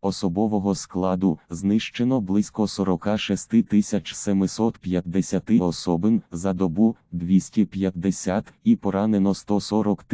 Особового складу знищено близько 46 750 особин за добу 250 і поранено 140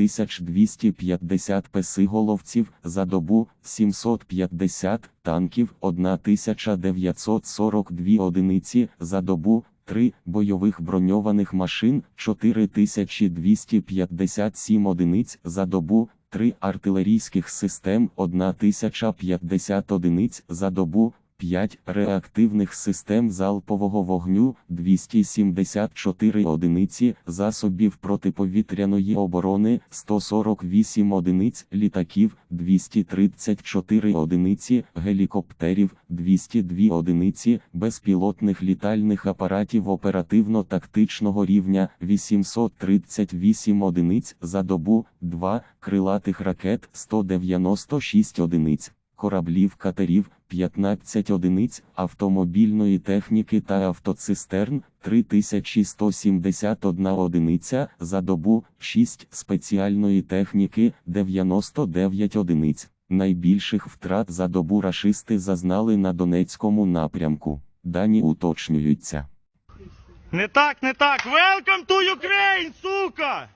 250 песиголовців за добу 750 танків 1942 одиниці за добу 3 бойових броньованих машин 4257 одиниць за добу 3 артилерійських систем 1050 одиниць за добу, 5 реактивних систем залпового вогню 274 одиниці засобів протиповітряної оборони 148 одиниць літаків 234 одиниці гелікоптерів 202 одиниці безпілотних літальних апаратів оперативно-тактичного рівня 838 одиниць за добу 2 крилатих ракет 196 одиниць кораблів катерів 15 одиниць автомобільної техніки та автоцистерн 3171 одиниця за добу 6 спеціальної техніки 99 одиниць. Найбільших втрат за добу рашисти зазнали на Донецькому напрямку. Дані уточнюються. Не так, не так. Welcome to Ukraine, сука!